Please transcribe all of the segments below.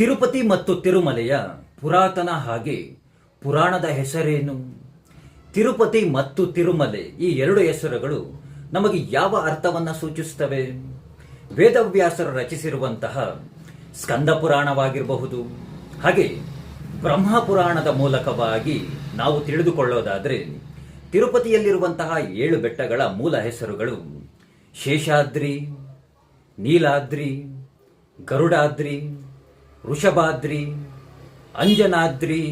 ತಿರುಪತಿ ಮತ್ತು ತಿರುಮಲೆಯ ಪುರಾತನ ಹಾಗೆ ಪುರಾಣದ ಹೆಸರೇನು? ತಿರುಪತಿ ಮತ್ತು ತಿರುಮಲೆ ಈ ಎರಡು ಹೆಸರುಗಳು ನಮಗೆ ಯಾವ ಅರ್ಥವನ್ನ ಸೂಚಿಸುತ್ತವೆ? ವೇದವ್ಯಾಸರು ರಚಿಸಿರುವಂತಹ ಸ್ಕಂದ ಪುರಾಣವಾಗಿರಬಹುದು. ಹಾಗೆ ಬ್ರಹ್ಮ ಪುರಾಣದ ಮೂಲಕವಾಗಿ ನಾವು ತಿಳಿದುಕೊಳ್ಳೋದಾದರೆ ತಿರುಪತಿಯಲ್ಲಿರುವಂತಹ ಏಳು ಬೆಟ್ಟಗಳ ಮೂಲ ಹೆಸರುಗಳು ಶೇಷಾದ್ರಿ, ನೀಲಾದ್ರಿ, ಗರುಡಾದ್ರಿ ವೃಷಭಾದ್ರಿ ಅಂಜನಾದ್ರಿ,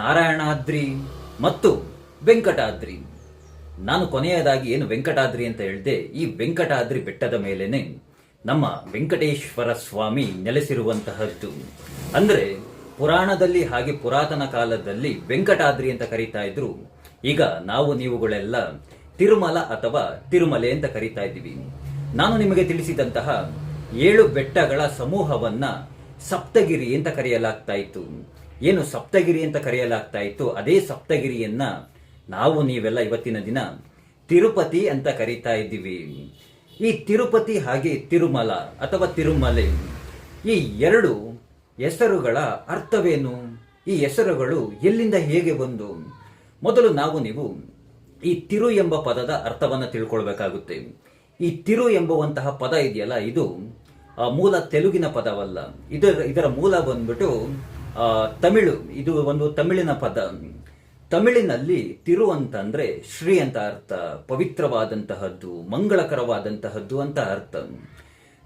ನಾರಾಯಣಾದ್ರಿ ಮತ್ತು ವೆಂಕಟಾದ್ರಿ. ನಾನು ಕೊನೆಯದಾಗಿ ಏನು ವೆಂಕಟಾದ್ರಿ ಅಂತ ಹೇಳಿದೆ, ಈ ವೆಂಕಟಾದ್ರಿ ಬೆಟ್ಟದ ಮೇಲೇನೆ ನಮ್ಮ ವೆಂಕಟೇಶ್ವರ ಸ್ವಾಮಿ ನೆಲೆಸಿರುವಂತಹದ್ದು. ಅಂದರೆ ಪುರಾಣದಲ್ಲಿ ಹಾಗೆ ಪುರಾತನ ಕಾಲದಲ್ಲಿ ವೆಂಕಟಾದ್ರಿ ಅಂತ ಕರೀತಾ ಇದ್ರು. ಈಗ ನಾವು ನೀವುಗಳೆಲ್ಲ ತಿರುಮಲ ಅಥವಾ ತಿರುಮಲೆ ಅಂತ ಕರೀತಾ ಇದ್ದೀವಿ. ನಾನು ನಿಮಗೆ ತಿಳಿಸಿದಂತಹ ಏಳು ಬೆಟ್ಟಗಳ ಸಮೂಹವನ್ನ ಸಪ್ತಗಿರಿ ಅಂತ ಕರೆಯಲಾಗ್ತಾ ಇತ್ತು. ಏನು ಸಪ್ತಗಿರಿ ಅಂತ ಕರೆಯಲಾಗ್ತಾ ಇತ್ತು? ಅದೇ ಸಪ್ತಗಿರಿಯನ್ನ ನಾವು ನೀವೆಲ್ಲ ಇವತ್ತಿನ ದಿನ ತಿರುಪತಿ ಅಂತ ಕರೀತಾ ಇದ್ದೀವಿ. ಈ ತಿರುಪತಿ ಹಾಗೆ ತಿರುಮಲ ಅಥವಾ ತಿರುಮಲೆ ಈ ಎರಡು ಹೆಸರುಗಳ ಅರ್ಥವೇನು? ಈ ಹೆಸರುಗಳು ಎಲ್ಲಿಂದ ಹೇಗೆ ಬಂದು? ಮೊದಲು ನಾವು ನೀವು ಈ ತಿರು ಎಂಬ ಪದದ ಅರ್ಥವನ್ನು ತಿಳ್ಕೊಳ್ಬೇಕಾಗುತ್ತೆ. ಈ ತಿರು ಎಂಬುವಂತಹ ಪದ ಇದೆಯಲ್ಲ, ಇದು ಮೂಲ ತೆಲುಗಿನ ಪದವಲ್ಲ. ಇದರ ಇದರ ಮೂಲ ಬಂದ್ಬಿಟ್ಟು ತಮಿಳು. ಇದು ಒಂದು ತಮಿಳಿನ ಪದ. ತಮಿಳಿನಲ್ಲಿ ತಿರು ಅಂತಂದ್ರೆ ಶ್ರೀ ಅಂತ ಅರ್ಥ ಪವಿತ್ರವಾದಂತಹದ್ದು ಮಂಗಳಕರವಾದಂತಹದ್ದು ಅಂತ ಅರ್ಥ.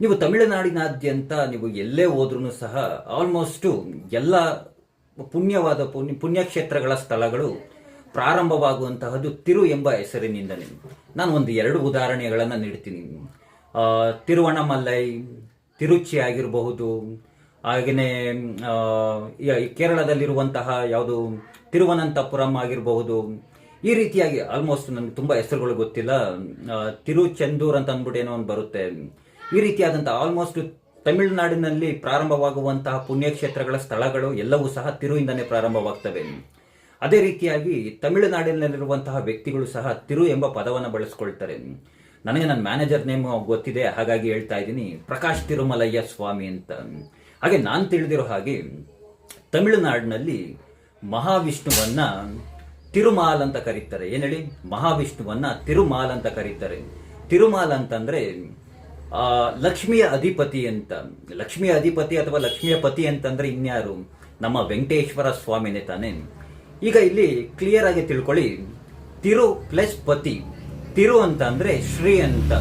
ನೀವು ತಮಿಳುನಾಡಿನಾದ್ಯಂತ ನೀವು ಎಲ್ಲೇ ಹೋದ್ರೂ ಸಹ ಆಲ್ಮೋಸ್ಟ್ ಎಲ್ಲ ಪುಣ್ಯವಾದ ಪುಣ್ಯ ಪುಣ್ಯಕ್ಷೇತ್ರಗಳ ಸ್ಥಳಗಳು ಪ್ರಾರಂಭವಾಗುವಂತಹದ್ದು ತಿರು ಎಂಬ ಹೆಸರಿನಿಂದಲೇ. ನಾನು ಒಂದು ಎರಡು ಉದಾಹರಣೆಗಳನ್ನು ನೀಡ್ತೀನಿ. ಆ, ತಿರುವಣ್ಣಮಲೈ ತಿರುಚಿ ಆಗಿರಬಹುದು ಹಾಗೆಯೇ ಕೇರಳದಲ್ಲಿರುವಂತಹ ಯಾವುದು ತಿರುವನಂತಪುರಂ ಆಗಿರಬಹುದು. ಈ ರೀತಿಯಾಗಿ ಆಲ್ಮೋಸ್ಟ್ ನನಗೆ ತುಂಬ ಹೆಸರುಗಳು ಗೊತ್ತಿಲ್ಲ. ತಿರುಚೆಂದೂರ್ ಅಂತ ಅಂದ್ಬಿಟ್ಟು ಏನೋ ಒಂದು ಬರುತ್ತೆ. ಈ ರೀತಿಯಾದಂಥ ಆಲ್ಮೋಸ್ಟ್ ತಮಿಳುನಾಡಿನಲ್ಲಿ ಪ್ರಾರಂಭವಾಗುವಂತಹ ಪುಣ್ಯಕ್ಷೇತ್ರಗಳ ಸ್ಥಳಗಳು ಎಲ್ಲವೂ ಸಹ ತಿರುವಿಂದನೇ ಪ್ರಾರಂಭವಾಗ್ತವೆ. ಅದೇ ರೀತಿಯಾಗಿ ತಮಿಳುನಾಡಿನಲ್ಲಿರುವಂತಹ ವ್ಯಕ್ತಿಗಳು ಸಹ ತಿರು ಎಂಬ ಪದವನ್ನು ಬಳಸ್ಕೊಳ್ತಾರೆ. ನನಗೆ ನನ್ನ ಮ್ಯಾನೇಜರ್ ನೇಮ್ ಗೊತ್ತಿದೆ, ಹಾಗಾಗಿ ಹೇಳ್ತಾ ಇದ್ದೀನಿ, ಪ್ರಕಾಶ್ ತಿರುಮಲಯ್ಯ ಸ್ವಾಮಿ ಅಂತ. ಹಾಗೆ ನಾನು ತಿಳಿದಿರೋ ಹಾಗೆ, ತಮಿಳುನಾಡಿನಲ್ಲಿ ಮಹಾವಿಷ್ಣುವನ್ನ ತಿರುಮಾಲ್ ಅಂತ ಕರೀತಾರೆ. ಏನ್ ಹೇಳಿ? ಮಹಾವಿಷ್ಣುವನ್ನ ತಿರುಮಾಲ್ ಅಂತ ಕರೀತಾರೆ. ತಿರುಮಾಲ್ ಅಂತಂದ್ರೆ ಲಕ್ಷ್ಮಿಯ ಅಧಿಪತಿ ಅಂತ. ಲಕ್ಷ್ಮಿಯ ಅಧಿಪತಿ ಅಥವಾ ಲಕ್ಷ್ಮಿಯ ಪತಿ ಅಂತಂದ್ರೆ ಇನ್ಯಾರು? ನಮ್ಮ ವೆಂಕಟೇಶ್ವರ ಸ್ವಾಮಿನೇ ತಾನೆ. ಈಗ ಇಲ್ಲಿ ಕ್ಲಿಯರ್ ಆಗಿ ತಿಳ್ಕೊಳ್ಳಿ. ತಿರು ಪ್ಲಸ್ ಪತಿ. ತಿರು ಅಂತ ಅಂದ್ರೆ ಶ್ರೀ ಅಂತ.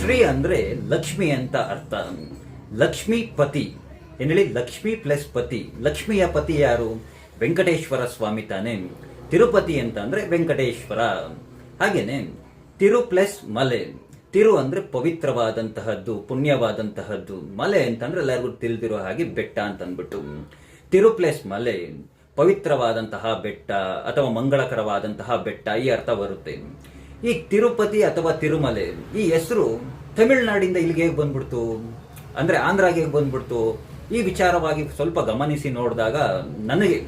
ಶ್ರೀ ಅಂದ್ರೆ ಲಕ್ಷ್ಮಿ ಅಂತ ಅರ್ಥ. ಲಕ್ಷ್ಮಿ ಪತಿ. ಏನ್ ಹೇಳಿ ಲಕ್ಷ್ಮಿ ಪ್ಲಸ್ ಪತಿ. ಲಕ್ಷ್ಮಿಯ ಪತಿ ಯಾರು? ವೆಂಕಟೇಶ್ವರ ಸ್ವಾಮಿ ತಾನೆ. ತಿರುಪತಿ ಅಂತ ಅಂದ್ರೆ ವೆಂಕಟೇಶ್ವರ. ಹಾಗೇನೆ, ತಿರು ಪ್ಲಸ್ ಮಲೆ. ತಿರು ಅಂದ್ರೆ ಪವಿತ್ರವಾದಂತಹದ್ದು, ಪುಣ್ಯವಾದಂತಹದ್ದು. ಮಲೆ ಅಂತಂದ್ರೆ ಎಲ್ಲರಿಗೂ ತಿಳಿದಿರೋ ಹಾಗೆ ಬೆಟ್ಟ ಅಂತ ಅಂದ್ಬಿಟ್ಟು ತಿರು ಪ್ಲಸ್ ಮಲೆ. ಪವಿತ್ರವಾದಂತಹ ಬೆಟ್ಟ ಅಥವಾ ಮಂಗಳಕರವಾದಂತಹ ಬೆಟ್ಟ ಈ ಅರ್ಥ ಬರುತ್ತೆ. ಈ ತಿರುಪತಿ ಅಥವಾ ತಿರುಮಲೆ ಈ ಹೆಸರು ತಮಿಳುನಾಡಿಂದ ಇಲ್ಲಿಗೆ ಹೇಗೆ ಬಂದ್ಬಿಡ್ತು? ಅಂದ್ರೆ ಆಂಧ್ರಾಗೆ ಹೇಗೆ ಬಂದ್ಬಿಡ್ತು? ಈ ವಿಚಾರವಾಗಿ ಸ್ವಲ್ಪ ಗಮನಿಸಿ ನೋಡಿದಾಗ ನನಗೆ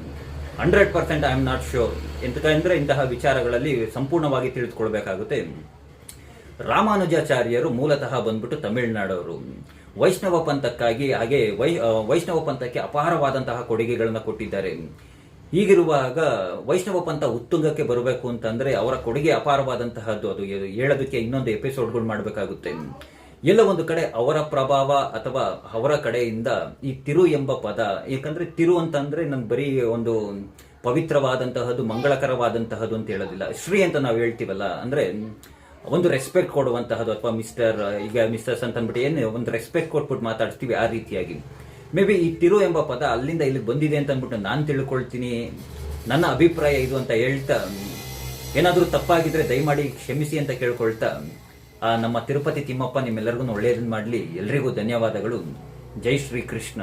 hundred percent I am not sure ಎಂತಕಂದ್ರೆ ಇಂತಹ ವಿಚಾರಗಳಲ್ಲಿ ಸಂಪೂರ್ಣವಾಗಿ ತಿಳಿದುಕೊಳ್ಬೇಕಾಗುತ್ತೆ. ರಾಮಾನುಜಾಚಾರ್ಯರು ಮೂಲತಃ ಬಂದ್ಬಿಟ್ಟು ತಮಿಳುನಾಡವರು. ವೈಷ್ಣವ ಪಂಥಕ್ಕಾಗಿ ಹಾಗೆ ವೈ ವೈಷ್ಣವ ಪಂಥಕ್ಕೆ ಅಪಾರವಾದಂತಹ ಕೊಡುಗೆಗಳನ್ನು ಕೊಟ್ಟಿದ್ದಾರೆ. ಹೀಗಿರುವಾಗ ವೈಷ್ಣವ ಪಂಥ ಉತ್ತುಂಗಕ್ಕೆ ಬರಬೇಕು ಅಂತಂದ್ರೆ ಅವರ ಕೊಡುಗೆ ಅಪಾರವಾದಂತಹದ್ದು ಅದು. ಹೇಳೋದಕ್ಕೆ ಇನ್ನೊಂದು ಎಪಿಸೋಡ್ಗಳು ಮಾಡಬೇಕಾಗುತ್ತೆ. ಎಲ್ಲ ಒಂದು ಕಡೆ ಅವರ ಪ್ರಭಾವ ಅಥವಾ ಅವರ ಕಡೆಯಿಂದ ಈ ತಿರು ಎಂಬ ಪದ, ಯಾಕಂದ್ರೆ ತಿರು ಅಂತಂದ್ರೆ ನನ್ ಬರೀ ಒಂದು ಪವಿತ್ರವಾದಂತಹದ್ದು, ಮಂಗಳಕರವಾದಂತಹದ್ದು ಅಂತ ಹೇಳೋದಿಲ್ಲ. ಶ್ರೀ ಅಂತ ನಾವು ಹೇಳ್ತೀವಲ್ಲ, ಅಂದ್ರೆ ಒಂದು ರೆಸ್ಪೆಕ್ಟ್ ಕೊಡುವಂತಹದ್ದು, ಅಥವಾ ಮಿಸ್ಟರ್ ಈಗ ಮಿಸ್ಟರ್ಸ್ ಅಂತ ಅಂದ್ಬಿಟ್ಟು ಏನು, ಒಂದು ರೆಸ್ಪೆಕ್ಟ್ ಕೊಟ್ಬಿಟ್ಟು ಮಾತಾಡ್ತೀವಿ ಆ ರೀತಿಯಾಗಿ. ಮೇ ಬಿ ಈ ತಿರು ಎಂಬ ಪದ ಅಲ್ಲಿಂದ ಇಲ್ಲಿ ಬಂದಿದೆ ಅಂತ ಅಂದ್ಬಿಟ್ಟು ನಾನು ತಿಳ್ಕೊಳ್ತೀನಿ. ನನ್ನ ಅಭಿಪ್ರಾಯ ಇದು ಅಂತ ಹೇಳ್ತಾ, ಏನಾದರೂ ತಪ್ಪಾಗಿದ್ರೆ ದಯಮಾಡಿ ಕ್ಷಮಿಸಿ ಅಂತ ಕೇಳ್ಕೊಳ್ತಾ ನಮ್ಮ ತಿರುಪತಿ ತಿಮ್ಮಪ್ಪ ನಿಮ್ಮೆಲ್ಲರಿಗೂ ಒಳ್ಳೆಯದನ್ನು ಮಾಡಲಿ. ಎಲ್ರಿಗೂ ಧನ್ಯವಾದಗಳು. ಜೈ ಶ್ರೀ ಕೃಷ್ಣ